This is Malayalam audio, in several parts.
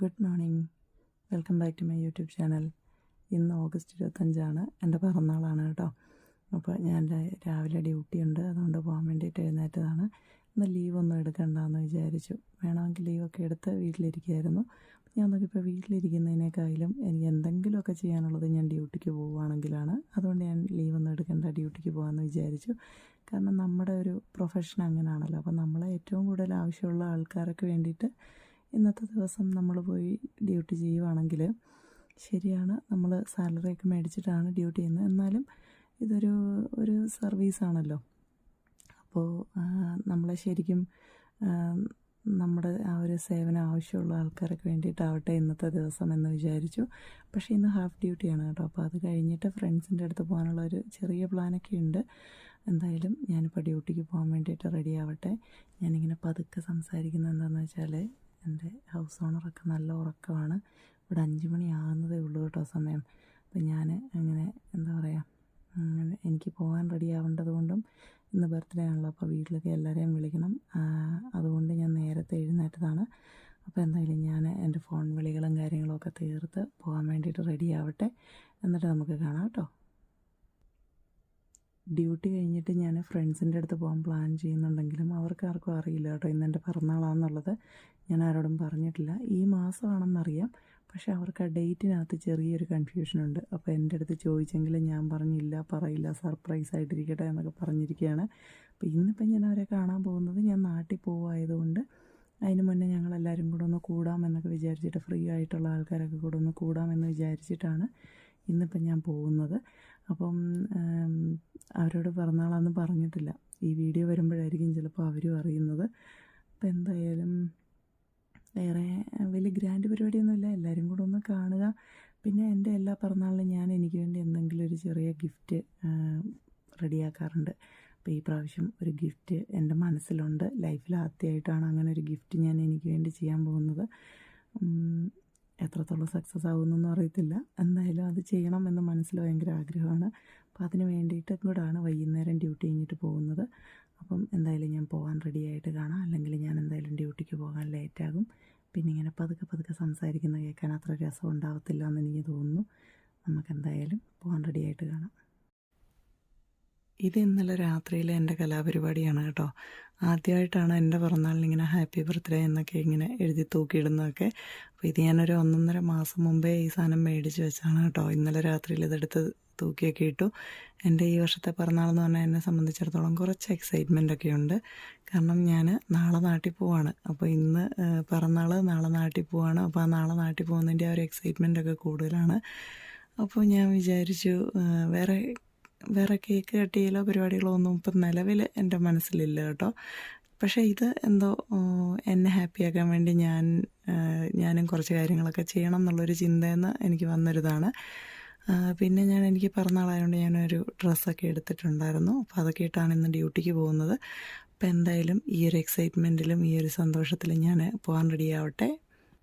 Good morning. Welcome back to my YouTube channel. ഇന്ന് ഓഗസ്റ്റ് ഇരുപത്തഞ്ചാണ്. എന്റെ പിറന്നാളാണ് കേട്ടോ. അപ്പോൾ ഞാൻ രാവിലെ ഡ്യൂട്ടി ഉണ്ട് അതുകൊണ്ട് പോകാൻ വേണ്ടിയിട്ട് എഴുന്നേറ്റതാണ്. ഇന്ന് ലീവൊന്നും എടുക്കണ്ടെന്ന് വിചാരിച്ചു. വേണമെങ്കിൽ ലീവൊക്കെ എടുത്ത് വീട്ടിലിരിക്കുകയായിരുന്നു ഞാൻ നോക്കിയപ്പോൾ വീട്ടിലിരിക്കുന്നതിനേക്കാളും എനിക്ക് എന്തെങ്കിലുമൊക്കെ ചെയ്യാനുള്ളത് ഞാൻ ഡ്യൂട്ടിക്ക് പോവുകയാണെങ്കിലാണ്. അതുകൊണ്ട് ഞാൻ ലീവൊന്നും എടുക്കേണ്ട ഡ്യൂട്ടിക്ക് പോകാമെന്ന് വിചാരിച്ചു. കാരണം നമ്മുടെ ഒരു പ്രൊഫഷൻ അങ്ങനെയാണല്ലോ അപ്പോൾ നമ്മളെ ഏറ്റവും കൂടുതൽ ആവശ്യമുള്ള ആൾക്കാർക്ക് വേണ്ടിയിട്ട് ഇന്നത്തെ ദിവസം നമ്മൾ പോയി ഡ്യൂട്ടി ചെയ്യുവാണെങ്കിൽ ശരിയാണ്. നമ്മൾ സാലറിയൊക്കെ മേടിച്ചിട്ടാണ് ഡ്യൂട്ടി ചെയ്യുന്നത്. എന്നാലും ഇതൊരു ഒരു സർവീസാണല്ലോ അപ്പോൾ നമ്മളെ ശരിക്കും നമ്മുടെ ആ ഒരു സേവനം ആവശ്യമുള്ള ആൾക്കാർക്ക് വേണ്ടിയിട്ടാവട്ടെ ഇന്നത്തെ ദിവസം എന്ന് വിചാരിച്ചു. പക്ഷേ ഇന്ന് ഹാഫ് ഡ്യൂട്ടിയാണ് കേട്ടോ. അപ്പോൾ അത് കഴിഞ്ഞിട്ട് ഫ്രണ്ട്സിന്റെ അടുത്ത് പോകാനുള്ള ഒരു ചെറിയ പ്ലാനൊക്കെ ഉണ്ട്. എന്തായാലും ഞാനിപ്പോൾ ഡ്യൂട്ടിക്ക് പോകാൻ വേണ്ടിയിട്ട് റെഡി ആവട്ടെ. ഞാനിങ്ങനെ പതുക്കെ സംസാരിക്കുന്നത് എന്താണെന്ന് വെച്ചാൽ എന്റെ ഹൗസ് ഓണറൊക്കെ നല്ല ഉറക്കമാണ്. ഇവിടെ അഞ്ച് മണിയാകുന്നതേ ഉള്ളൂ കേട്ടോ സമയം. അപ്പം ഞാൻ അങ്ങനെ എന്താ പറയുക എനിക്ക് പോകാൻ റെഡി ആവേണ്ടത് കൊണ്ടും ഇന്ന് ബർത്ത്ഡേ ആണല്ലോ അപ്പോൾ വീട്ടിലൊക്കെ എല്ലാവരെയും വിളിക്കണം. അതുകൊണ്ട് ഞാൻ നേരത്തെ എഴുന്നേറ്റതാണ്. അപ്പോൾ എന്തായാലും ഞാൻ എന്റെ ഫോൺ വിളികളും കാര്യങ്ങളും ഒക്കെ തീർത്ത് പോകാൻ വേണ്ടിയിട്ട് റെഡി ആവട്ടെ. എന്നിട്ട് നമുക്ക് കാണാം കേട്ടോ. ഡ്യൂട്ടി കഴിഞ്ഞിട്ട് ഞാൻ ഫ്രണ്ട്സിന്റെ അടുത്ത് പോകാൻ പ്ലാൻ ചെയ്യുന്നുണ്ടെങ്കിലും അവർക്ക് ആർക്കും അറിയില്ല കേട്ടോ ഇന്ന് എന്റെ പിറന്നാളാണെന്നുള്ളത് ഞാൻ ആരോടും പറഞ്ഞിട്ടില്ല. ഈ മാസമാണെന്നറിയാം. പക്ഷേ അവർക്ക് ആ ഡേറ്റിനകത്ത് ചെറിയൊരു കൺഫ്യൂഷനുണ്ട്. അപ്പോൾ എന്റെ അടുത്ത് ചോദിച്ചെങ്കിലും ഞാൻ പറഞ്ഞില്ല പറയില്ല സർപ്രൈസ് ആയിട്ടിരിക്കട്ടെ എന്നൊക്കെ പറഞ്ഞിരിക്കുകയാണ്. അപ്പോൾ ഇന്നിപ്പം ഞാൻ അവരെ കാണാൻ പോകുന്നത് ഞാൻ നാട്ടിൽ പോവായതുകൊണ്ട് അതിന് മുന്നേ ഞങ്ങളെല്ലാവരും കൂടെ ഒന്ന് കൂടാമെന്നൊക്കെ വിചാരിച്ചിട്ട് ഫ്രീ ആയിട്ടുള്ള ആൾക്കാരൊക്കെ കൂടെ ഒന്ന് കൂടാമെന്ന് വിചാരിച്ചിട്ടാണ് ഇന്നിപ്പം ഞാൻ പോകുന്നത്. അപ്പം അവരോട് പിറന്നാളാന്ന് പറഞ്ഞിട്ടില്ല. ഈ വീഡിയോ വരുമ്പോഴായിരിക്കും ചിലപ്പോൾ അവരും അറിയുന്നത്. അപ്പം എന്തായാലും വേറെ വലിയ ഗ്രാൻഡ് പരിപാടിയൊന്നുമില്ല. എല്ലാവരും കൂടെ ഒന്ന് കാണുക. പിന്നെ എന്റെ എല്ലാ പിറന്നാളിലും ഞാൻ എനിക്ക് വേണ്ടി എന്തെങ്കിലും ഒരു ചെറിയ ഗിഫ്റ്റ് റെഡിയാക്കാറുണ്ട്. അപ്പോൾ ഈ പ്രാവശ്യം ഒരു ഗിഫ്റ്റ് എന്റെ മനസ്സിലുണ്ട്. ലൈഫിൽ ആദ്യമായിട്ടാണ് അങ്ങനെ ഒരു ഗിഫ്റ്റ് ഞാൻ എനിക്ക് വേണ്ടി ചെയ്യാൻ പോകുന്നത്. എത്രത്തോളം സക്സസ് ആവുമെന്നൊന്നും അറിയത്തില്ല. എന്തായാലും അത് ചെയ്യണം എന്ന് മനസ്സിൽ ഭയങ്കര ആഗ്രഹമാണ്. അപ്പോൾ അതിന് വേണ്ടിയിട്ടും കൂടാണ് വൈകുന്നേരം ഡ്യൂട്ടി കഴിഞ്ഞിട്ട് പോകുന്നത്. അപ്പം എന്തായാലും ഞാൻ പോകാൻ റെഡിയായിട്ട് കാണാം. അല്ലെങ്കിൽ ഞാൻ എന്തായാലും ഡ്യൂട്ടിക്ക് പോകാൻ ലേറ്റാകും പിന്നെ ഇങ്ങനെ പതുക്കെ പതുക്കെ സംസാരിക്കുന്ന കേൾക്കാൻ അത്ര രസം ഉണ്ടാവത്തില്ല എന്ന് എനിക്ക് തോന്നുന്നു. നമുക്ക് എന്തായാലും പോകാൻ റെഡി ആയിട്ട് കാണാം. ഇത് ഇന്നലെ രാത്രിയിലെ എന്റെ കലാപരിപാടിയാണ് കേട്ടോ. ആദ്യമായിട്ടാണ് എന്റെ പിറന്നാളിന് ഇങ്ങനെ ഹാപ്പി ബർത്ത്ഡേ എന്നൊക്കെ ഇങ്ങനെ എഴുതി തൂക്കിയിടുന്നതൊക്കെ. അപ്പോൾ ഇത് ഞാനൊരു ഒന്നൊന്നര മാസം മുമ്പേ ഈ സാധനം മേടിച്ച് വെച്ചാണ് കേട്ടോ. ഇന്നലെ രാത്രിയിൽ ഇതെടുത്ത് തൂക്കിയൊക്കെ ഇട്ടു. എന്റെ ഈ വർഷത്തെ പിറന്നാളെന്ന് പറഞ്ഞാൽ എന്നെ സംബന്ധിച്ചിടത്തോളം കുറച്ച് എക്സൈറ്റ്മെന്റ് ഒക്കെ ഉണ്ട്. കാരണം ഞാൻ നാളെ നാട്ടിൽ പോവാണ്. അപ്പോൾ ഇന്ന് പിറന്നാൾ നാളെ നാട്ടിൽ പോവാണ്. അപ്പോൾ ആ നാളെ നാട്ടിൽ പോകുന്നതിന്റെ ആ ഒരു എക്സൈറ്റ്മെന്റ് ഒക്കെ കൂടുതലാണ്. അപ്പോൾ ഞാൻ വിചാരിച്ചു വേറെ വേറെ കേക്ക് കട്ട് ചെയ്യലോ പരിപാടികളോ ഒന്നും ഇപ്പം നിലവിൽ എന്റെ മനസ്സിലില്ല കേട്ടോ. പക്ഷേ ഇത് എന്തോ എന്നെ ഹാപ്പിയാക്കാൻ വേണ്ടി ഞാൻ ഞാനും കുറച്ച് കാര്യങ്ങളൊക്കെ ചെയ്യണം എന്നുള്ളൊരു ചിന്തയെന്ന് എനിക്ക് വന്നൊരിതാണ്. പിന്നെ ഞാൻ എനിക്ക് പിറന്നാളായതുകൊണ്ട് ഞാനൊരു ഡ്രസ്സൊക്കെ എടുത്തിട്ടുണ്ടായിരുന്നു. അപ്പോൾ അതൊക്കെ ഇട്ടാണ് ഇന്ന് ഡ്യൂട്ടിക്ക് പോകുന്നത്. അപ്പോൾ എന്തായാലും ഈ ഒരു എക്സൈറ്റ്മെന്റിലും ഈ ഒരു സന്തോഷത്തിലും ഞാൻ പോകാൻ റെഡി ആവട്ടെ.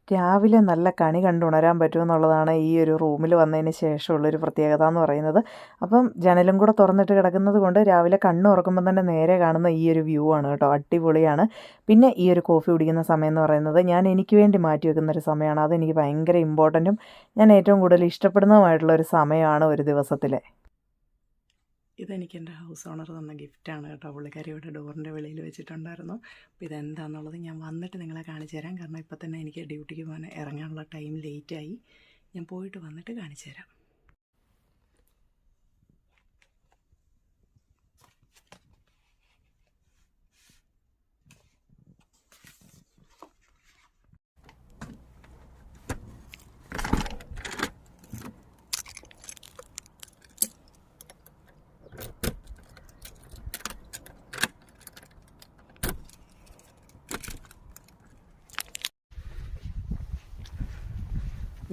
രാവിലെ നല്ല കണി കണ്ടുണരാൻ പറ്റുമെന്നുള്ളതാണ് ഈ ഒരു റൂമിൽ വന്നതിന് ശേഷമുള്ളൊരു പ്രത്യേകത എന്ന് പറയുന്നത്. അപ്പം ജനലും കൂടെ തുറന്നിട്ട് കിടക്കുന്നത് കൊണ്ട് രാവിലെ കണ്ണ് തുറക്കുമ്പോൾ തന്നെ നേരെ കാണുന്ന ഈ ഒരു വ്യൂ ആണ് കേട്ടോ. അടിപൊളിയാണ്. പിന്നെ ഈ ഒരു കോഫി കുടിക്കുന്ന സമയം എന്ന് പറയുന്നത് ഞാൻ എനിക്ക് വേണ്ടി മാറ്റി വെക്കുന്ന ഒരു സമയമാണ്. അതെനിക്ക് ഭയങ്കര ഇമ്പോർട്ടന്റും ഞാൻ ഏറ്റവും കൂടുതൽ ഇഷ്ടപ്പെടുന്നതുമായിട്ടുള്ള ഒരു സമയമാണ് ഒരു ദിവസത്തിലെ. ഇതെനിക്ക് എന്റെ ഹൗസ് ഓണർ തന്ന ഗിഫ്റ്റാണ് കേട്ടോ. പുള്ളിക്കാരി ഇവിടെ ഡോറിന്റെ വെളിയിൽ വെച്ചിട്ടുണ്ടായിരുന്നു. അപ്പോൾ ഇതെന്താണെന്നുള്ളത് ഞാൻ വന്നിട്ട് നിങ്ങളെ കാണിച്ചു തരാം. കാരണം ഇപ്പം തന്നെ എനിക്ക് ഡ്യൂട്ടിക്ക് പോകാൻ ഇറങ്ങാനുള്ള ടൈം ലേറ്റായി. ഞാൻ പോയിട്ട് വന്നിട്ട് കാണിച്ചു തരാം.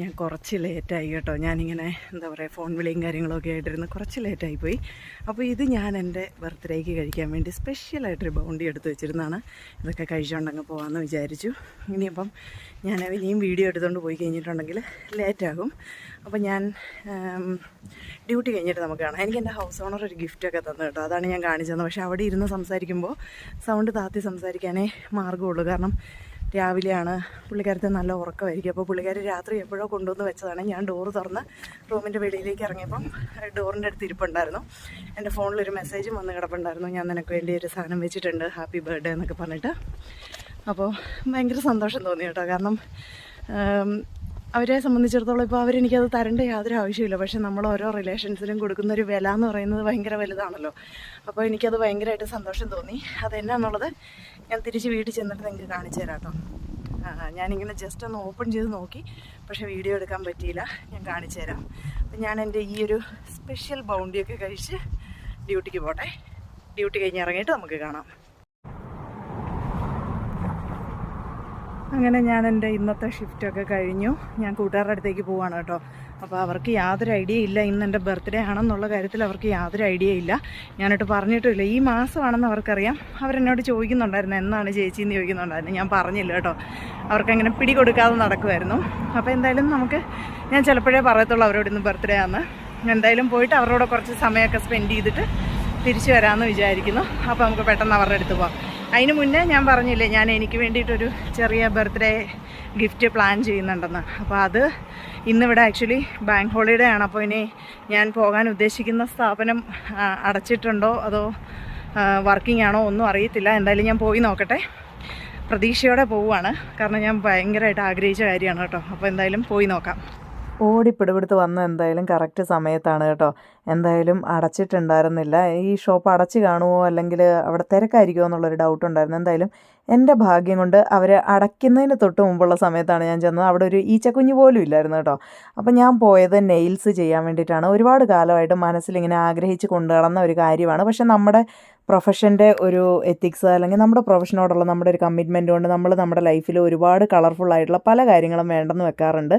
ഞാൻ കുറച്ച് ലേറ്റായി കേട്ടോ. ഞാനിങ്ങനെ എന്താ പറയുക ഫോൺ വിളിയും കാര്യങ്ങളൊക്കെ ആയിട്ടിരുന്ന് കുറച്ച് ലേറ്റായി പോയി. അപ്പോൾ ഇത് ഞാൻ എന്റെ ബർത്ത്ഡേക്ക് കഴിക്കാൻ വേണ്ടി സ്പെഷ്യലായിട്ടൊരു ബൗണ്ടി എടുത്ത് വെച്ചിരുന്നതാണ്. ഇതൊക്കെ കഴിച്ചുകൊണ്ടങ്ങ് പോകാമെന്ന് വിചാരിച്ചു. ഇനിയിപ്പം ഞാൻ ഇനിയും വീഡിയോ എടുത്തുകൊണ്ട് പോയി കഴിഞ്ഞിട്ടുണ്ടെങ്കിൽ ലേറ്റാകും അപ്പോൾ ഞാൻ ഡ്യൂട്ടി കഴിഞ്ഞിട്ട് നമുക്ക് കാണാം. എനിക്ക് എന്റെ ഹൗസ് ഓണർ ഒരു ഗിഫ്റ്റൊക്കെ തന്നു കേട്ടോ. അതാണ് ഞാൻ കാണിച്ചത്. പക്ഷേ അവിടെ ഇരുന്ന് സംസാരിക്കുമ്പോൾ സൗണ്ട് താത്തി സംസാരിക്കാനേ മാർഗമുള്ളൂ. കാരണം രാവിലെയാണ് പുള്ളിക്കാരത്തെ നല്ല ഉറക്കമായിരിക്കും. അപ്പോൾ പുള്ളിക്കാരി രാത്രി എപ്പോഴോ കൊണ്ടുവന്ന് വെച്ചതാണ്. ഞാൻ ഡോറ് തുറന്ന് റൂമിന്റെ വെളിയിലേക്ക് ഇറങ്ങിയപ്പം ഡോറിന്റെ അടുത്ത് ഇരിപ്പുണ്ടായിരുന്നു. എന്റെ ഫോണിലൊരു മെസ്സേജും വന്ന് കിടപ്പുണ്ടായിരുന്നു. ഞാൻ നിനക്ക് വേണ്ടി ഒരു സാധനം വെച്ചിട്ടുണ്ട്. ഹാപ്പി ബർത്ത്ഡേ എന്നൊക്കെ പറഞ്ഞിട്ട്. അപ്പോൾ ഭയങ്കര സന്തോഷം തോന്നി കേട്ടോ. കാരണം അവരെ സംബന്ധിച്ചിടത്തോളം ഇപ്പോൾ അവരെനിക്കത് തരേണ്ട യാതൊരു ആവശ്യമില്ല പക്ഷെ നമ്മൾ ഓരോ റിലേഷൻസിനും കൊടുക്കുന്ന ഒരു വില എന്ന് പറയുന്നത് ഭയങ്കര വലുതാണല്ലോ. അപ്പോൾ എനിക്കത് ഭയങ്കരമായിട്ട് സന്തോഷം തോന്നി. അതെന്നാന്നുള്ളത് ഞാൻ തിരിച്ച് വീട്ടിൽ ചെന്നിട്ട് നിങ്ങൾക്ക് കാണിച്ചു തരാം കേട്ടോ ഞാനിങ്ങനെ ജസ്റ്റ് ഒന്ന് ഓപ്പൺ ചെയ്ത് നോക്കി. പക്ഷേ വീഡിയോ എടുക്കാൻ പറ്റിയില്ല. ഞാൻ കാണിച്ചു തരാം. അപ്പം ഞാൻ എന്റെ ഈ ഒരു സ്പെഷ്യൽ ബൗണ്ടിയൊക്കെ കഴിച്ച് ഡ്യൂട്ടിക്ക് പോട്ടെ. ഡ്യൂട്ടി കഴിഞ്ഞ് ഇറങ്ങിയിട്ട് നമുക്ക് കാണാം. അങ്ങനെ ഞാൻ എന്റെ ഇന്നത്തെ ഷിഫ്റ്റൊക്കെ കഴിഞ്ഞു. ഞാൻ കൂട്ടുകാരുടെ അടുത്തേക്ക് പോവാണ് കേട്ടോ. അപ്പോൾ അവർക്ക് യാതൊരു ഐഡിയ ഇല്ല. ഇന്ന് എന്റെ ബർത്ത്ഡേ ആണെന്നുള്ള കാര്യത്തിൽ അവർക്ക് യാതൊരു ഐഡിയ ഇല്ല. ഞാനിട്ട് പറഞ്ഞിട്ടില്ല ഈ മാസമാണെന്ന് അവർക്കറിയാം. അവരെന്നോട് ചോദിക്കുന്നുണ്ടായിരുന്നു എന്നാണ് ചേച്ചി എന്ന് ചോദിക്കുന്നുണ്ടായിരുന്നു? ഞാൻ പറഞ്ഞില്ല കേട്ടോ. അവർക്കങ്ങനെ പിടികൊടുക്കാതെ നടക്കുമായിരുന്നു. അപ്പോൾ എന്തായാലും നമുക്ക് ഞാൻ ചിലപ്പോഴേ പറയത്തുള്ളൂ അവരോട് ഇന്ന് ബർത്ത്ഡേ ആണ് എന്തായാലും പോയിട്ട് അവരോട് കുറച്ച് സമയമൊക്കെ സ്പെൻഡ് ചെയ്തിട്ട് തിരിച്ചു വരാമെന്ന് വിചാരിക്കുന്നു. അപ്പോൾ നമുക്ക് പെട്ടെന്ന് അവരുടെ അടുത്ത് പോവാം. അതിന് മുന്നേ ഞാൻ പറഞ്ഞില്ലേ ഞാൻ എനിക്ക് വേണ്ടിയിട്ടൊരു ചെറിയ ബർത്ത്ഡേ ഗിഫ്റ്റ് പ്ലാൻ ചെയ്യുന്നുണ്ടെന്ന്. അപ്പോൾ അത് ഇന്നിവിടെ ആക്ച്വലി ബാങ്ക് ഹോളിഡേ ആണ്. അപ്പോൾ ഇനി ഞാൻ പോകാൻ ഉദ്ദേശിക്കുന്ന സ്ഥാപനം അടച്ചിട്ടുണ്ടോ അതോ വർക്കിംഗ് ആണോ ഒന്നും അറിയത്തില്ല. എന്തായാലും ഞാൻ പോയി നോക്കട്ടെ. പ്രതീക്ഷയോടെ പോവുകയാണ്. കാരണം ഞാൻ ഭയങ്കരമായിട്ട് ആഗ്രഹിച്ച കാര്യമാണ് കേട്ടോ. അപ്പോൾ എന്തായാലും പോയി നോക്കാം. ഓടി പിടിപിടുത്ത് വന്ന എന്തായാലും കറക്റ്റ് സമയത്താണ് കേട്ടോ. എന്തായാലും അടച്ചിട്ടുണ്ടായിരുന്നില്ല. ഈ ഷോപ്പ് അടച്ച് കാണുമോ അല്ലെങ്കിൽ അവിടെ തിരക്കായിരിക്കുമോ എന്നുള്ളൊരു ഡൗട്ട് ഉണ്ടായിരുന്നു. എന്തായാലും എന്റെ ഭാഗ്യം കൊണ്ട് അവർ അടയ്ക്കുന്നതിന് തൊട്ട് മുമ്പുള്ള സമയത്താണ് ഞാൻ ചെന്നത്. അവിടെ ഒരു ഈച്ചക്കുഞ്ഞ് പോലും ഇല്ലായിരുന്നു കേട്ടോ. അപ്പോൾ ഞാൻ പോയത് നെയിൽസ് ചെയ്യാൻ വേണ്ടിയിട്ടാണ്. ഒരുപാട് കാലമായിട്ട് മനസ്സിലിങ്ങനെ ആഗ്രഹിച്ച് കൊണ്ടു നടന്ന ഒരു കാര്യമാണ്. പക്ഷെ നമ്മുടെ പ്രൊഫഷന്റെ ഒരു എത്തിക്സ് അല്ലെങ്കിൽ നമ്മുടെ പ്രൊഫഷനോടുള്ള നമ്മുടെ ഒരു കമ്മിറ്റ്മെന്റ് കൊണ്ട് നമ്മൾ നമ്മുടെ ലൈഫിൽ ഒരുപാട് കളർഫുൾ ആയിട്ടുള്ള പല കാര്യങ്ങളും വേണ്ടെന്ന് വെക്കാറുണ്ട്.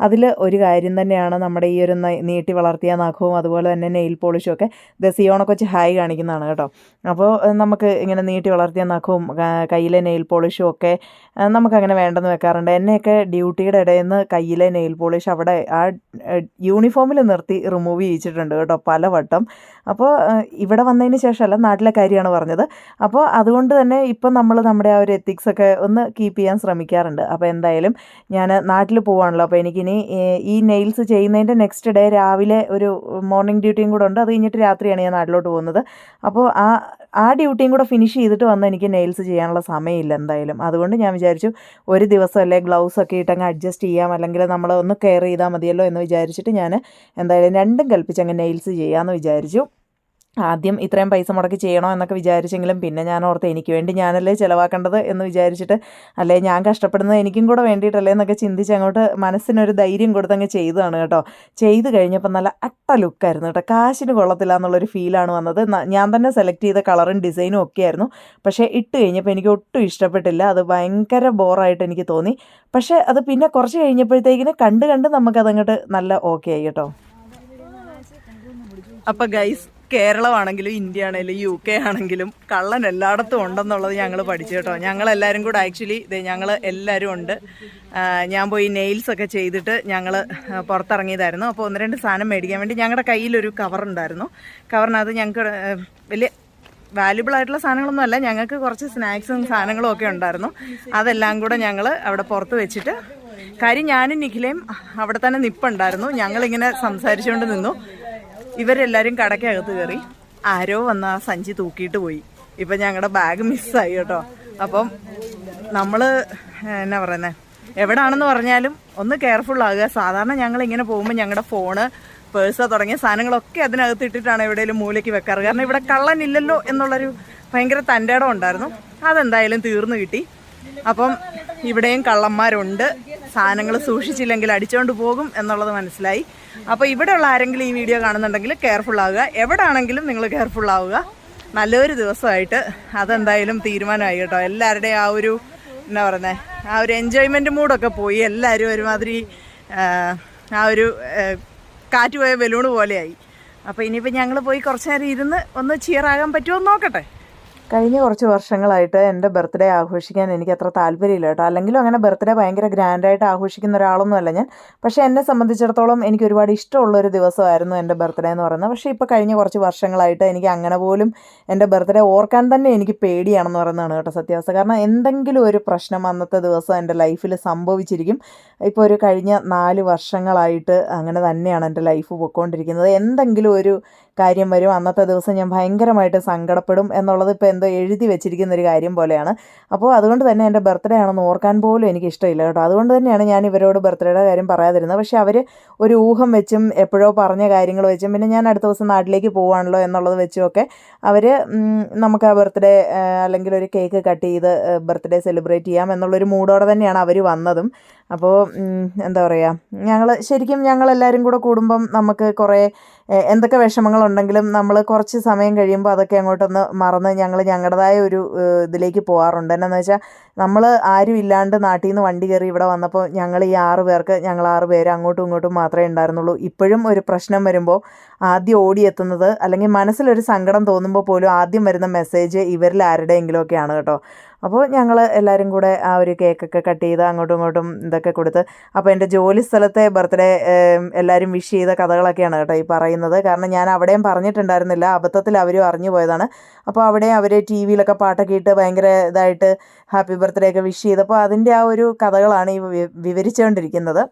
അതിൽ ഒരു കാര്യം തന്നെയാണ് നമ്മുടെ ഈ ഒരു നീട്ടി വളർത്തിയ നഖവും അതുപോലെ തന്നെ നെയിൽ പോളിഷും ഒക്കെ ദ വെച്ച് ഹായ് കാണിക്കുന്നതാണ് കേട്ടോ. അപ്പോൾ നമുക്ക് ഇങ്ങനെ നീട്ടി വളർത്തിയ നഖവും കയ്യിലെ നെയിൽ പോളിഷും ഒക്കെ നമുക്കങ്ങനെ വേണ്ടെന്ന് വെക്കാറുണ്ട്. എന്നെയൊക്കെ ഡ്യൂട്ടിയുടെ ഇടയിൽ നിന്ന് കയ്യിലെ നെയിൽ പോളിഷ് അവിടെ ആ യൂണിഫോമിൽ നിർത്തി റിമൂവ് ചെയ്യിച്ചിട്ടുണ്ട് കേട്ടോ പലവട്ടം. അപ്പോൾ ഇവിടെ വന്നതിന് ശേഷമല്ല നാട്ടിലെ കാര്യമാണ് പറഞ്ഞത്. അപ്പോൾ അതുകൊണ്ട് തന്നെ ഇപ്പം നമ്മൾ നമ്മുടെ ആ ഒരു എത്തിക്സ് ഒക്കെ ഒന്ന് കീപ്പ് ചെയ്യാൻ ശ്രമിക്കാറുണ്ട്. അപ്പോൾ എന്തായാലും ഞാൻ നാട്ടിൽ പോവാണല്ലോ. അപ്പോൾ എനിക്കിനി ഈ നെയിൽസ് ചെയ്യുന്നതിന്റെ നെക്സ്റ്റ് ഡേ രാവിലെ ഒരു മോർണിംഗ് ഡ്യൂട്ടിയും കൂടെ ഉണ്ട്. അത് കഴിഞ്ഞിട്ട് രാത്രിയാണ് ഞാൻ നാട്ടിലോട്ട് പോകുന്നത്. അപ്പോൾ ആ ആ ഡ്യൂട്ടിയും കൂടെ ഫിനിഷ് ചെയ്തിട്ട് വന്ന് എനിക്ക് നെയിൽസ് ചെയ്യാനുള്ള സമയമില്ല എന്തായാലും. അതുകൊണ്ട് ഞാൻ വിചാരിച്ചു ഒരു ദിവസം അല്ലേ ഗ്ലൗസ് ഒക്കെ ഇട്ടങ്ങ് അഡ്ജസ്റ്റ് ചെയ്യാം. അല്ലെങ്കിൽ നമ്മൾ ഒന്ന് കെയർ ചെയ്താൽ മതിയല്ലോ എന്ന് വിചാരിച്ചിട്ട് ഞാൻ എന്തായാലും രണ്ടും കൽപ്പിച്ച് അങ്ങ് നെയിൽസ് ചെയ്യാമെന്ന് വിചാരിച്ചു. ആദ്യം ഇത്രയും പൈസ മുടക്കി ചെയ്യണോ എന്നൊക്കെ വിചാരിച്ചെങ്കിലും പിന്നെ ഞാൻ ഓർത്ത് എനിക്ക് വേണ്ടി ഞാനല്ലേ ചിലവാക്കേണ്ടത് എന്ന് വിചാരിച്ചിട്ട് അല്ലേ ഞാൻ കഷ്ടപ്പെടുന്നത് എനിക്കും കൂടെ വേണ്ടിയിട്ടല്ലേ എന്നൊക്കെ ചിന്തിച്ച് അങ്ങോട്ട് മനസ്സിനൊരു ധൈര്യം കൊടുത്തങ്ങ് ചെയ്തതാണ് കേട്ടോ. ചെയ്ത് കഴിഞ്ഞപ്പോൾ നല്ല അട്ട ലുക്കായിരുന്നു കേട്ടോ. കാശിന് കൊള്ളത്തില്ല എന്നുള്ളൊരു ഫീലാണ് വന്നത്. ഞാൻ തന്നെ സെലക്ട് ചെയ്ത കളറും ഡിസൈനും ഒക്കെ ആയിരുന്നു. പക്ഷേ ഇട്ട് കഴിഞ്ഞപ്പോൾ എനിക്ക് ഒട്ടും ഇഷ്ടപ്പെട്ടില്ല. അത് ഭയങ്കര ബോറായിട്ട് എനിക്ക് തോന്നി. പക്ഷേ അത് പിന്നെ കുറച്ച് കഴിഞ്ഞപ്പോഴത്തേക്കിന് കണ്ട് കണ്ട് നമുക്കതങ്ങോട്ട് നല്ല ഓക്കെ ആയി കേട്ടോ. അപ്പോൾ ഗൈസ് കേരളമാണെങ്കിലും ഇന്ത്യ ആണെങ്കിലും യു കെ ആണെങ്കിലും കള്ളൻ എല്ലായിടത്തും ഉണ്ടെന്നുള്ളത് ഞങ്ങൾ പഠിച്ചു കേട്ടോ. ഞങ്ങൾ എല്ലാവരും കൂടെ ആക്ച്വലി ഇത് ഞങ്ങൾ എല്ലാവരും ഉണ്ട്. ഞാൻ പോയി നെയിൽസ് ഒക്കെ ചെയ്തിട്ട് ഞങ്ങൾ പുറത്തിറങ്ങിയതായിരുന്നു. അപ്പോൾ ഒന്ന് രണ്ട് സാധനം മേടിക്കാൻ വേണ്ടി ഞങ്ങളുടെ കയ്യിലൊരു കവർ ഉണ്ടായിരുന്നു. കവറിനകത്ത് ഞങ്ങൾക്ക് വലിയ വാല്യുബിൾ ആയിട്ടുള്ള സാധനങ്ങളൊന്നും അല്ല. ഞങ്ങൾക്ക് കുറച്ച് സ്നാക്സും സാധനങ്ങളും ഒക്കെ ഉണ്ടായിരുന്നു. അതെല്ലാം കൂടെ ഞങ്ങൾ അവിടെ പുറത്ത് വെച്ചിട്ട് കാര്യം ഞാനും നിഖിലയും അവിടെ തന്നെ നിപ്പുണ്ടായിരുന്നു. ഞങ്ങളിങ്ങനെ സംസാരിച്ചുകൊണ്ട് നിന്നു. ഇവരെല്ലാരും കടക്കകത്ത് കയറി ആരോ വന്ന് ആ സഞ്ചി തൂക്കിയിട്ട് പോയി. ഇപ്പൊ ഞങ്ങളുടെ ബാഗ് മിസ്സായി കേട്ടോ. അപ്പം നമ്മൾ എന്നാ പറയുന്നത് എവിടാണെന്ന് പറഞ്ഞാലും ഒന്ന് കെയർഫുൾ ആകുക. സാധാരണ ഞങ്ങൾ ഇങ്ങനെ പോകുമ്പോൾ ഞങ്ങളുടെ ഫോണ് പേഴ്സ് തുടങ്ങിയ സാധനങ്ങളൊക്കെ അതിനകത്ത് ഇട്ടിട്ടാണ് എവിടെയെങ്കിലും മൂലയ്ക്ക് വെക്കാറ്. കാരണം ഇവിടെ കള്ളനില്ലല്ലോ എന്നുള്ളൊരു ഭയങ്കര തന്റെടം ഉണ്ടായിരുന്നു. അതെന്തായാലും തീർന്നു കിട്ടി. അപ്പം ഇവിടെയും കള്ളന്മാരുണ്ട്. സാധനങ്ങൾ സൂക്ഷിച്ചില്ലെങ്കിൽ അടിച്ചുകൊണ്ട് പോകും എന്നുള്ളത് മനസ്സിലായി. അപ്പോൾ ഇവിടെയുള്ള ആരെങ്കിലും ഈ വീഡിയോ കാണുന്നുണ്ടെങ്കിൽ കെയർഫുൾ ആവുക. എവിടെ ആണെങ്കിലും നിങ്ങൾ കെയർഫുൾ ആവുക. നല്ലൊരു ദിവസമായിട്ട് അതെന്തായാലും തീരുമാനമായി കേട്ടോ. എല്ലാവരുടെയും ആ ഒരു എന്നാ പറയുന്നത് ആ ഒരു എൻജോയ്മെന്റ് മൂഡൊക്കെ പോയി. എല്ലാവരും ഒരുമാതിരി ആ, ഒരു കാറ്റ് പോയ ബലൂണ് പോലെയായി. അപ്പോൾ ഇനിയിപ്പോൾ ഞങ്ങൾ പോയി കുറച്ച് നേരം ഇരുന്ന് ഒന്ന് ചിയറാകാൻ പറ്റുമോ നോക്കട്ടെ. കഴിഞ്ഞ കുറച്ച് വർഷങ്ങളായിട്ട് എന്റെ ബർത്ത്ഡേ ആഘോഷിക്കാൻ എനിക്ക് അത്ര താല്പര്യമില്ല കേട്ടോ. അല്ലെങ്കിലും അങ്ങനെ ബർത്ത്ഡേ ഭയങ്കര ഗ്രാൻഡായിട്ട് ആഘോഷിക്കുന്ന ഒരാളൊന്നുമല്ല ഞാൻ. പക്ഷേ എന്നെ സംബന്ധിച്ചിടത്തോളം എനിക്ക് ഒരുപാട് ഇഷ്ടമുള്ള ഒരു ദിവസമായിരുന്നു എന്റെ ബർത്ത്ഡേ എന്ന് പറയുന്നത്. പക്ഷേ ഇപ്പോൾ കഴിഞ്ഞ കുറച്ച് വർഷങ്ങളായിട്ട് എനിക്ക് അങ്ങനെ പോലും എന്റെ ബർത്ത്ഡേ ഓർക്കാൻ തന്നെ എനിക്ക് പേടിയാണെന്ന് പറയുന്നതാണ് കേട്ടോ സത്യാവസ്ഥ. കാരണം എന്തെങ്കിലും ഒരു പ്രശ്നം അന്നത്തെ ദിവസം എന്റെ ലൈഫിൽ സംഭവിച്ചിരിക്കും. ഇപ്പോൾ ഒരു കഴിഞ്ഞ നാല് വർഷങ്ങളായിട്ട് അങ്ങനെ തന്നെയാണ് എന്റെ ലൈഫ് പോയിക്കൊണ്ടിരിക്കുന്നത്. എന്തെങ്കിലും ഒരു കാര്യം വരും. അന്നത്തെ ദിവസം ഞാൻ ഭയങ്കരമായിട്ട് സങ്കടപ്പെടും എന്നുള്ളത് ഇപ്പോൾ എന്തോ എഴുതി വെച്ചിരിക്കുന്ന ഒരു കാര്യം പോലെയാണ്. അപ്പോൾ അതുകൊണ്ട് തന്നെ എന്റെ ബർത്ത്ഡേ ആണെന്ന് ഓർക്കാൻ പോലും എനിക്ക് ഇഷ്ടമില്ല കേട്ടോ. അതുകൊണ്ട് തന്നെയാണ് ഞാൻ ഇവരോട് ബർത്ത്ഡേയുടെ കാര്യം പറയാതിരുന്നത്. പക്ഷേ അവർ ഒരു ഊഹം വെച്ചും എപ്പോഴോ പറഞ്ഞ കാര്യങ്ങൾ വെച്ചും പിന്നെ ഞാൻ അടുത്ത ദിവസം നാട്ടിലേക്ക് പോവാണല്ലോ എന്നുള്ളത് വെച്ചുമൊക്കെ അവർ നമുക്ക് ആ ബർത്ത്ഡേ അല്ലെങ്കിൽ ഒരു കേക്ക് കട്ട് ചെയ്ത് ബർത്ത്ഡേ സെലിബ്രേറ്റ് ചെയ്യാം എന്നുള്ളൊരു മൂഡോടെ തന്നെയാണ് അവർ വന്നതും. അപ്പോൾ എന്താ പറയുക ഞങ്ങൾ ശരിക്കും ഞങ്ങളെല്ലാവരും കൂടെ കൂടുമ്പം നമുക്ക് കുറേ എന്തൊക്കെ വിഷമങ്ങളുണ്ടെങ്കിലും നമ്മൾ കുറച്ച് സമയം കഴിയുമ്പോൾ അതൊക്കെ അങ്ങോട്ടൊന്ന് മറന്ന് ഞങ്ങൾ ഞങ്ങളുടേതായ ഒരു ഇതിലേക്ക് പോകാറുണ്ട് എന്നാന്ന് വെച്ചാൽ നമ്മൾ ആരും ഇല്ലാണ്ട് നാട്ടിൽ നിന്ന് വണ്ടി കയറി ഇവിടെ വന്നപ്പോൾ ഞങ്ങൾ ഈ ആറ് പേർക്ക് ഞങ്ങൾ ആറ് പേര് അങ്ങോട്ടും ഇങ്ങോട്ടും മാത്രമേ ഉണ്ടായിരുന്നുള്ളൂ. ഇപ്പോഴും ഒരു പ്രശ്നം വരുമ്പോൾ ആദ്യം ഓടിയെത്തുന്നത് അല്ലെങ്കിൽ മനസ്സിലൊരു സങ്കടം തോന്നുമ്പോൾ പോലും ആദ്യം വരുന്ന മെസ്സേജ് ഇവരിൽ ആരുടെയെങ്കിലുമൊക്കെയാണ് കേട്ടോ. അപ്പോൾ ഞങ്ങൾ എല്ലാവരും കൂടെ ആ ഒരു കേക്കൊക്കെ കട്ട് ചെയ്ത് അങ്ങോട്ടും ഇങ്ങോട്ടും ഇതൊക്കെ കൊടുത്ത് അപ്പോൾ എന്റെ ജോലി സ്ഥലത്തെ ബർത്ത്ഡേ എല്ലാവരും വിഷ് ചെയ്ത കഥകളൊക്കെയാണ് കേട്ടോ ഈ പറയുന്നത്. കാരണം ഞാൻ അവിടെയും പറഞ്ഞിട്ടുണ്ടായിരുന്നില്ല. അബദ്ധത്തിൽ അവരും അറിഞ്ഞു പോയതാണ്. അപ്പോൾ അവിടെ അവർ ടി വിയിലൊക്കെ പാട്ടൊക്കെ ഇട്ട് ഭയങ്കര ഇതായിട്ട് ഹാപ്പി ബർത്ത്ഡേ ഒക്കെ വിഷ് ചെയ്തപ്പോൾ അതിന്റെ ആ ഒരു കഥകളാണ് ഈ വിവരിച്ചുകൊണ്ടിരിക്കുന്നത്.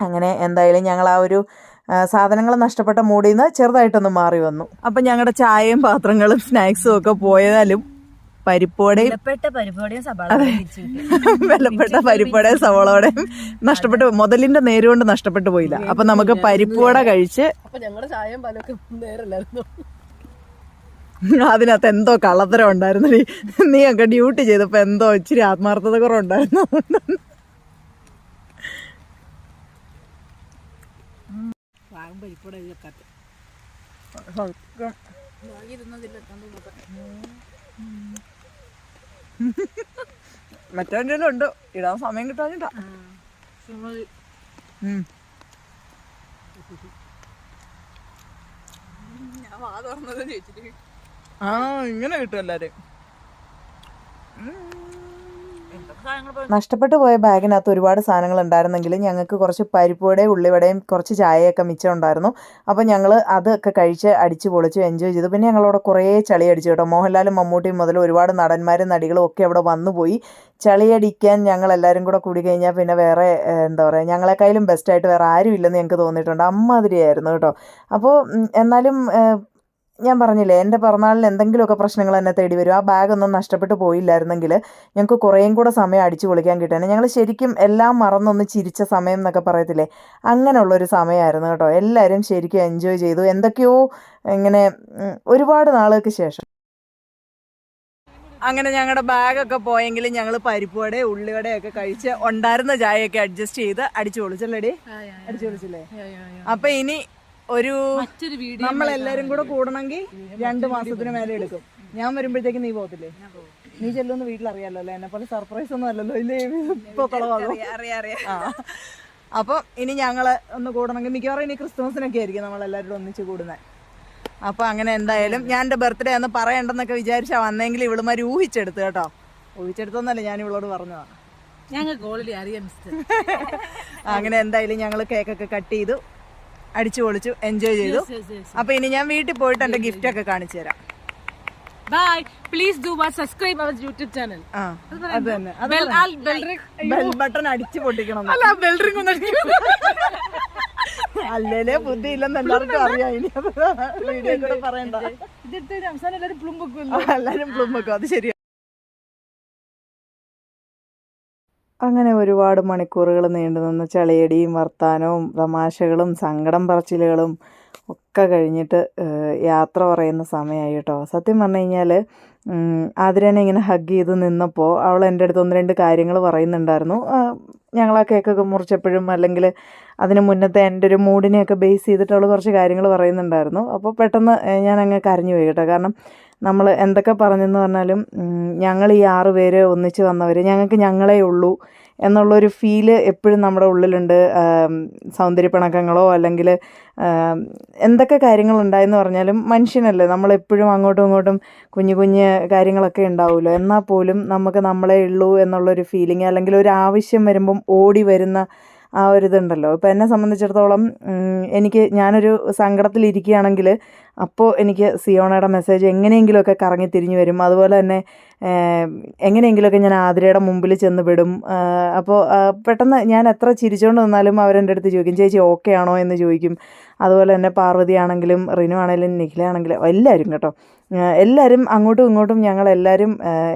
അങ്ങനെ എന്തായാലും ഞങ്ങൾ ആ ഒരു സാധനങ്ങൾ നഷ്ടപ്പെട്ട മൂടിയിൽ നിന്ന് ചെറുതായിട്ടൊന്ന് മാറി വന്നു. അപ്പം ഞങ്ങളുടെ ചായയും പാത്രങ്ങളും സ്നാക്സും ഒക്കെ പോയാലും പരിപ്പോടെയും വിലപ്പെട്ട പരിപ്പോടെയും സവോളോടെയും നഷ്ടപ്പെട്ടു മുതലിന്റെ നേരുകൊണ്ട് നഷ്ടപ്പെട്ടു പോയില്ല. അപ്പൊ നമുക്ക് പരിപ്പുവട കഴിച്ച് അതിനകത്ത് എന്തോ കള്ളത്തരം ഉണ്ടായിരുന്നു നീ നീ ഒക്കെ ഡ്യൂട്ടി ചെയ്തപ്പോ എന്തോ ഇച്ചിരി ആത്മാർത്ഥത കുറവുണ്ടായിരുന്നു. പരിപ്പോടെ വെക്കാത്ത മറ്റേ ഉണ്ട്. ഇടാൻ സമയം കിട്ടാനിട്ട. ആ ഇങ്ങനെ കിട്ടും എല്ലാരും. നഷ്ടപ്പെട്ടു പോയ ബാഗിനകത്ത് ഒരുപാട് സാധനങ്ങൾ ഉണ്ടായിരുന്നെങ്കിൽ ഞങ്ങൾക്ക് കുറച്ച് പരിപ്പുവടയും ഉള്ളിവടയും കുറച്ച് ചായയൊക്കെ മിച്ചം ഉണ്ടായിരുന്നു. അപ്പോൾ ഞങ്ങൾ അതൊക്കെ കഴിച്ച് അടിച്ച് പൊളിച്ച് എൻജോയ് ചെയ്തു. പിന്നെ ഞങ്ങളവിടെ കുറേ ചളി അടിച്ചു കേട്ടോ. മോഹൻലാലും മമ്മൂട്ടിയും മുതൽ ഒരുപാട് നടന്മാരും നടികളും ഒക്കെ അവിടെ വന്നുപോയി ചളിയടിക്കാൻ ഞങ്ങൾ എല്ലാവരും കൂടെ കൂടി കഴിഞ്ഞാൽ പിന്നെ വേറെ എന്താ പറയുക ഞങ്ങളെക്കാളും ബെസ്റ്റായിട്ട് വേറെ ആരും ഇല്ലെന്ന് ഞങ്ങൾക്ക് തോന്നിയിട്ടുണ്ട്. അമ്മാതിരിയായിരുന്നു കേട്ടോ. അപ്പോൾ എന്നാലും ഞാൻ പറഞ്ഞില്ലേ എന്റെ പിറന്നാളിന് എന്തെങ്കിലുമൊക്കെ പ്രശ്നങ്ങൾ എന്നെ തേടി വരും. ആ ബാഗൊന്നും നഷ്ടപ്പെട്ടു പോയില്ലായിരുന്നെങ്കിൽ ഞങ്ങൾക്ക് കുറേയും കൂടെ സമയം അടിച്ചു പൊളിക്കാൻ കിട്ടിയാണ് ഞങ്ങൾ ശരിക്കും എല്ലാം മറന്നൊന്ന് ചിരിച്ച സമയം എന്നൊക്കെ പറയത്തില്ലേ? അങ്ങനെയുള്ളൊരു സമയമായിരുന്നു കേട്ടോ. എല്ലാവരും ശരിക്കും എൻജോയ് ചെയ്തു. എന്തൊക്കെയോ ഇങ്ങനെ ഒരുപാട് നാളുകൾക്ക് ശേഷം. അങ്ങനെ ഞങ്ങളുടെ ബാഗൊക്കെ പോയെങ്കിലും ഞങ്ങൾ പരിപ്പുവടെ ഉള്ളിവടയൊക്കെ കഴിച്ച് ഉണ്ടായിരുന്ന ചായയൊക്കെ അഡ്ജസ്റ്റ് ചെയ്ത് അടിച്ചു പൊളിച്ചല്ലേടി? അടിച്ചു പൊളിച്ചില്ലേ? അപ്പൊ ഇനി ഒരു നമ്മളെല്ലാരും കൂടെ കൂടണമെങ്കിൽ രണ്ടു മാസത്തിന് മേലെ എടുക്കും. ഞാൻ വരുമ്പോഴത്തേക്ക് നീ പോകത്തില്ലേ? നീ ചെല്ലൊന്ന് വീട്ടിലറിയാലോ അല്ലേ? എന്നെ പോലെ സർപ്രൈസ് ഒന്നും അല്ലല്ലോ. ഇല്ലേ? ഇപ്പൊ കളവാകും. ആ. അപ്പം ഇനി ഞങ്ങൾ ഒന്ന് കൂടണമെങ്കിൽ മിക്കവാറും ഇനി ക്രിസ്മസിനൊക്കെ ആയിരിക്കും നമ്മളെല്ലാവരും ഒന്നിച്ച് കൂടുന്നത്. അപ്പൊ അങ്ങനെ എന്തായാലും ഞാൻ എന്റെ ബർത്ത്ഡേ ഒന്ന് പറയണ്ടെന്നൊക്കെ വിചാരിച്ചാ വന്നെങ്കിൽ ഇവളുമാർ ഊഹിച്ചെടുത്ത് കേട്ടോ. ഊഹിച്ചെടുത്തൊന്നല്ല ഞാൻ ഇവളോട് പറഞ്ഞതാണ് ഞങ്ങൾക്ക് ഓൾറെഡി അറിയാം മിസ്റ്റർ അങ്ങനെ എന്തായാലും ഞങ്ങൾ കേക്കൊക്കെ കട്ട് ചെയ്തു. അടിച്ചു പൊളിച്ചു എൻജോയ് ചെയ്തു. അപ്പൊ ഇനി ഞാൻ വീട്ടിൽ പോയിട്ട് എന്റെ ഗിഫ്റ്റ് ഒക്കെ കാണിച്ചു തരാം. Bye please do subscribe our YouTube channel അത് തന്നെ ബെൽ ബട്ടൺ അടിച്ചു പൊട്ടിക്കണം. അല്ല ബെൽ റിംഗ് ഒന്ന് അല്ലേലേ ബുദ്ധി ഇല്ലെന്ന് എല്ലാവർക്കും അറിയാം ഇനി. വീഡിയോ കൂടെ പറയണ്ട. ഇതെടുത്ത് അവസാനം എല്ലാവരും പ്ലും വെക്കും എല്ലാരും പ്ലൂം വെക്കും അത് ശരിയാ. അങ്ങനെ ഒരുപാട് മണിക്കൂറുകൾ നീണ്ടു നിന്ന ചളിയടിയും വർത്താനവും തമാശകളും സങ്കടം പറച്ചിലുകളും ഒക്കെ കഴിഞ്ഞിട്ട് യാത്ര പറയുന്ന സമയമായി കേട്ടോ. സത്യം പറഞ്ഞു കഴിഞ്ഞാൽ ആതിരനെ ഇങ്ങനെ ഹഗ് ചെയ്ത് നിന്നപ്പോൾ അവൾ എന്റെ അടുത്ത് ഒന്ന് രണ്ട് കാര്യങ്ങൾ പറയുന്നുണ്ടായിരുന്നു. ഞങ്ങളെ കേക്കൊക്കെ മുറിച്ചപ്പോഴും അല്ലെങ്കിൽ അതിന് മുന്നത്തെ എന്റെ ഒരു മൂഡിനെയൊക്കെ ബേസ് ചെയ്തിട്ട് അവൾ കുറച്ച് കാര്യങ്ങൾ പറയുന്നുണ്ടായിരുന്നു. അപ്പോൾ പെട്ടെന്ന് ഞാൻ അങ്ങ് കരഞ്ഞു പോയി കേട്ടോ. കാരണം നമ്മൾ എന്തൊക്കെ പറഞ്ഞെന്ന് പറഞ്ഞാലും ഞങ്ങൾ ഈ ആറ് പേര് ഒന്നിച്ച് വന്നവർ ഞങ്ങൾക്ക് ഞങ്ങളേ ഉള്ളൂ എന്നുള്ളൊരു ഫീൽ എപ്പോഴും നമ്മുടെ ഉള്ളിലുണ്ട്. സൗന്ദര്യ സൗന്ദര്യപ്പിണക്കങ്ങളോ അല്ലെങ്കിൽ എന്തൊക്കെ കാര്യങ്ങളുണ്ടായെന്ന് പറഞ്ഞാലും മനുഷ്യനല്ലേ. നമ്മളെപ്പോഴും അങ്ങോട്ടും ഇങ്ങോട്ടും കുഞ്ഞു കുഞ്ഞ് കാര്യങ്ങളൊക്കെ ഉണ്ടാവുമല്ലോ. എന്നാൽ പോലും നമുക്ക് നമ്മളെ ഉള്ളൂ എന്നുള്ളൊരു ഫീലിംഗ് അല്ലെങ്കിൽ ഒരു ആവശ്യം വരുമ്പം ഓടി വരുന്ന ആ ഒരു ഇതുണ്ടല്ലോ ഇപ്പോൾ എന്നെ സംബന്ധിച്ചിടത്തോളം എനിക്ക് ഞാനൊരു സങ്കടത്തിലിരിക്കുകയാണെങ്കിൽ അപ്പോൾ എനിക്ക് സിയോണയുടെ മെസ്സേജ് എങ്ങനെയെങ്കിലുമൊക്കെ കറങ്ങി തിരിഞ്ഞു വരും. അതുപോലെ തന്നെ എങ്ങനെയെങ്കിലുമൊക്കെ ഞാൻ ആതിരയുടെ മുമ്പിൽ ചെന്ന് വിടും. അപ്പോൾ പെട്ടെന്ന് ഞാൻ എത്ര ചിരിച്ചുകൊണ്ട് നിന്നാലും അവരെന്റെ അടുത്ത് ചോദിക്കും ചേച്ചി ഓക്കെ ആണോ? എന്ന് ചോദിക്കും. അതുപോലെ തന്നെ പാർവതി ആണെങ്കിലും റിനു ആണെങ്കിലും നിഖില ആണെങ്കിലും എല്ലാവരും കേട്ടോ. എല്ലാവരും അങ്ങോട്ടും ഇങ്ങോട്ടും ഞങ്ങൾ എല്ലാവരും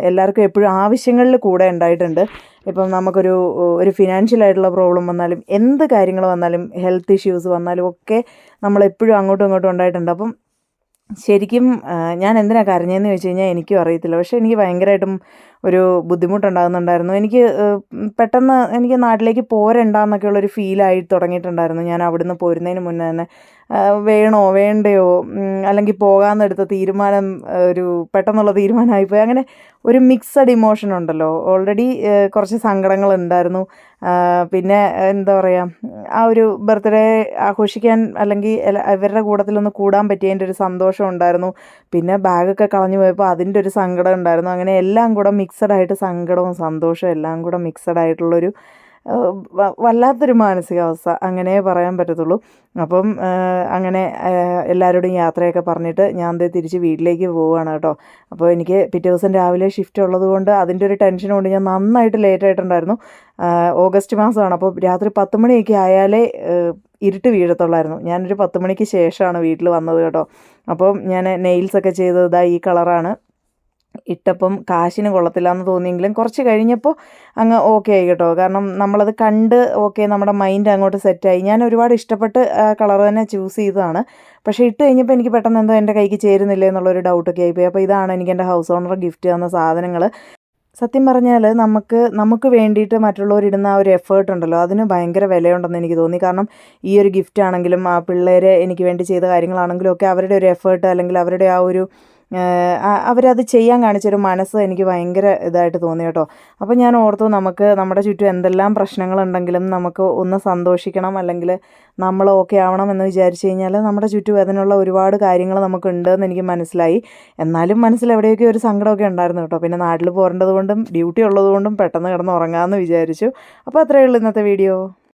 എല്ലാവർക്കും എപ്പോഴും ആവശ്യങ്ങളിൽ കൂടെ ഉണ്ടായിട്ടുണ്ട്. ഇപ്പം നമുക്കൊരു ഒരു ഫിനാൻഷ്യൽ ആയിട്ടുള്ള പ്രോബ്ലം വന്നാലും എന്ത് കാര്യങ്ങൾ വന്നാലും ഹെൽത്ത് ഇഷ്യൂസ് വന്നാലും ഒക്കെ നമ്മളെപ്പോഴും അങ്ങോട്ടും ഇങ്ങോട്ടും ഉണ്ടായിട്ടുണ്ട്. അപ്പം ശരിക്കും ഞാൻ എന്തിനാണ് കരഞ്ഞതെന്ന് ചോദിച്ചു കഴിഞ്ഞാൽ എനിക്കും അറിയത്തില്ല. പക്ഷേ എനിക്ക് ഭയങ്കരമായിട്ടും ഒരു ബുദ്ധിമുട്ടുണ്ടാകുന്നുണ്ടായിരുന്നു. എനിക്ക് പെട്ടെന്ന് എനിക്ക് നാട്ടിലേക്ക് പോരണ്ടെന്നൊക്കെയുള്ളൊരു ഫീലായി തുടങ്ങിയിട്ടുണ്ടായിരുന്നു. ഞാൻ അവിടുന്ന് പോരുന്നതിന് മുന്നേ തന്നെ. വേണോ വേണ്ടയോ അല്ലെങ്കിൽ പോകാമെന്നെടുത്ത തീരുമാനം ഒരു പെട്ടെന്നുള്ള തീരുമാനമായിപ്പോയി അങ്ങനെ ഒരു മിക്സഡ് ഇമോഷൻ ഉണ്ടല്ലോ. ഓൾറെഡി കുറച്ച് സങ്കടങ്ങൾ ഉണ്ടായിരുന്നു. പിന്നെ എന്താ പറയുക ആ ഒരു ബർത്ത്ഡേ ആഘോഷിക്കാൻ അല്ലെങ്കിൽ ഇവരുടെ കൂട്ടത്തിലൊന്ന് കൂടാൻ പറ്റിയതിന്റെ ഒരു സന്തോഷം ഉണ്ടായിരുന്നു. പിന്നെ ബാഗൊക്കെ കളഞ്ഞു പോയപ്പോൾ അതിന്റെ ഒരു സങ്കടം ഉണ്ടായിരുന്നു. അങ്ങനെ എല്ലാം കൂടെ മിക്സഡ് ആയിട്ട് സങ്കടവും സന്തോഷവും എല്ലാം കൂടെ മിക്സഡ് ആയിട്ടുള്ളൊരു ആ, വ- വല്ലാത്തൊരു മാനസികാവസ്ഥ അങ്ങനെ പറയാൻ പറ്റത്തുള്ളൂ. അപ്പം അങ്ങനെ എല്ലാവരോടും യാത്രയൊക്കെ പറഞ്ഞിട്ട് ഞാൻ ദേ തിരിച്ച് വീട്ടിലേക്ക് പോവുകയാണ് കേട്ടോ. അപ്പോൾ എനിക്ക് പിറ്റേ ദിവസം രാവിലെ ഷിഫ്റ്റ് ഉള്ളത് കൊണ്ട് അതിന്റെ ഒരു ടെൻഷൻ കൊണ്ട് ഞാൻ നന്നായിട്ട് ലേറ്റ് ആയിട്ടുണ്ടായിരുന്നു. ഓഗസ്റ്റ് മാസമാണ്. അപ്പോൾ രാത്രി പത്ത് മണിയൊക്കെ ആയാലേ ഇരുട്ട് വീഴത്തുള്ളായിരുന്നു. ഞാനൊരു പത്ത് മണിക്ക് ശേഷമാണ് വീട്ടിൽ വന്നത് കേട്ടോ. അപ്പം ഞാൻ നെയിൽസൊക്കെ ചെയ്തത് ഈ കളറാണ് ഇട്ടപ്പം കാശിന് കൊള്ളത്തില്ല എന്ന് തോന്നിയെങ്കിലും കുറച്ച് കഴിഞ്ഞപ്പോൾ അങ്ങ് ഓക്കെ ആയി കേട്ടോ. കാരണം നമ്മളത് കണ്ട് ഓക്കെ നമ്മുടെ മൈൻഡ് അങ്ങോട്ട് സെറ്റായി ഞാൻ ഒരുപാട് ഇഷ്ടപ്പെട്ട് കളർ തന്നെ ചൂസ് ചെയ്തതാണ്. പക്ഷേ ഇട്ട് കഴിഞ്ഞപ്പോൾ എനിക്ക് പെട്ടെന്ന് എന്തോ എന്റെ കൈക്ക് ചേരുന്നില്ല എന്നുള്ളൊരു ഡൗട്ടൊക്കെ ആയിപ്പോയി. അപ്പോൾ ഇതാണ് എനിക്ക് എന്റെ ഹൗസ് ഓണർ ഗിഫ്റ്റ് തന്ന സാധനങ്ങൾ സത്യം പറഞ്ഞാൽ നമുക്ക് നമുക്ക് വേണ്ടിയിട്ട് മറ്റുള്ളവരിടുന്ന ആ ഒരു എഫേർട്ട് ഉണ്ടല്ലോ. അതിന് ഭയങ്കര വിലയുണ്ടെന്ന് എനിക്ക് തോന്നി. കാരണം ഈ ഒരു ഗിഫ്റ്റ് ആണെങ്കിലും ആ പിള്ളേരെ എനിക്ക് വേണ്ടി ചെയ്ത കാര്യങ്ങളാണെങ്കിലും ഒക്കെ അവരുടെ ഒരു എഫേർട്ട് അല്ലെങ്കിൽ അവരുടെ ആ ഒരു അവരത് ചെയ്യാൻ കാണിച്ചൊരു മനസ്സ് എനിക്ക് ഭയങ്കര ഇതായിട്ട് തോന്നി കേട്ടോ. അപ്പോൾ ഞാൻ ഓർത്തു നമുക്ക് നമ്മുടെ ചുറ്റും എന്തെല്ലാം പ്രശ്നങ്ങളുണ്ടെങ്കിലും നമുക്ക് ഒന്ന് സന്തോഷിക്കണം അല്ലെങ്കിൽ നമ്മൾ ഓക്കെ ആവണം എന്ന് വിചാരിച്ചു കഴിഞ്ഞാൽ നമ്മുടെ ചുറ്റും അതിനുള്ള ഒരുപാട് കാര്യങ്ങൾ നമുക്കുണ്ടെന്ന് എനിക്ക് മനസ്സിലായി. എന്നാലും മനസ്സിൽ എവിടെയൊക്കെ ഒരു സങ്കടമൊക്കെ ഉണ്ടായിരുന്നു കേട്ടോ. പിന്നെ നാട്ടിൽ പോരേണ്ടത് കൊണ്ടും ഡ്യൂട്ടി ഉള്ളതുകൊണ്ടും പെട്ടെന്ന് കിടന്ന് ഉറങ്ങാമെന്ന് വിചാരിച്ചു. അപ്പോൾ അത്രയേ ഉള്ളൂ ഇന്നത്തെ വീഡിയോ.